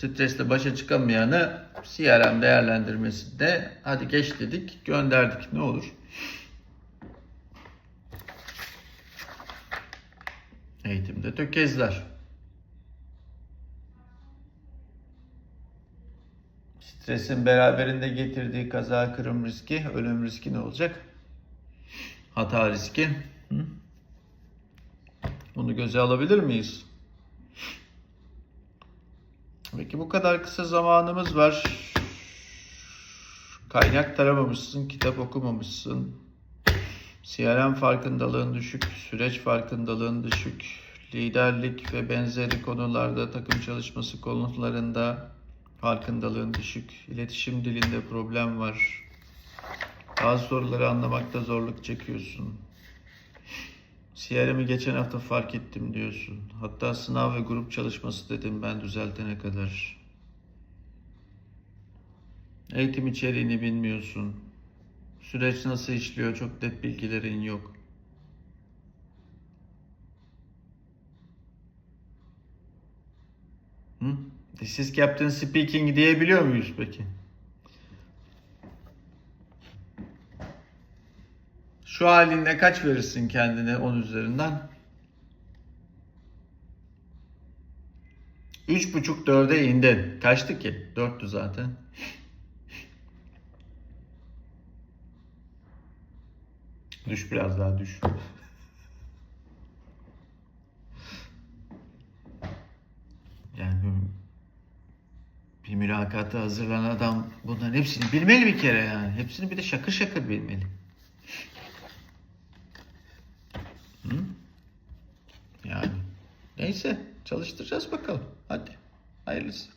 stresle başa çıkamayanı CRM değerlendirmesinde hadi geç dedik gönderdik ne olur? Eğitimde tökezler. Stresin beraberinde getirdiği kaza kırım riski, ölüm riski ne olacak? Hata riski. Hı? Bunu göze alabilir miyiz? Peki bu kadar kısa zamanımız var. Kaynak taramamışsın, kitap okumamışsın. CRM farkındalığın düşük, süreç farkındalığın düşük, liderlik ve benzeri konularda takım çalışması konularında farkındalığın düşük, iletişim dilinde problem var. Bazı soruları anlamakta zorluk çekiyorsun. CRM'i geçen hafta fark ettim diyorsun. Hatta sınav ve grup çalışması dedim ben düzeltene kadar. Eğitim içeriğini bilmiyorsun. Süreç nasıl işliyor çok net bilgilerin yok. Hı? This is Captain Speaking diyebiliyor muyuz peki? Şu halinle kaç verirsin kendine 10 üzerinden? 3.5 4'e indin. Kaçtı ki? 4'tü zaten. Düş biraz daha düş. Yani bir, mülakata hazırlanan adam bunların hepsini bilmeli bir kere yani. Hepsini bir de şakır şakır bilmeli. Hı? Yani neyse çalıştıracağız bakalım. Hadi hayırlısı.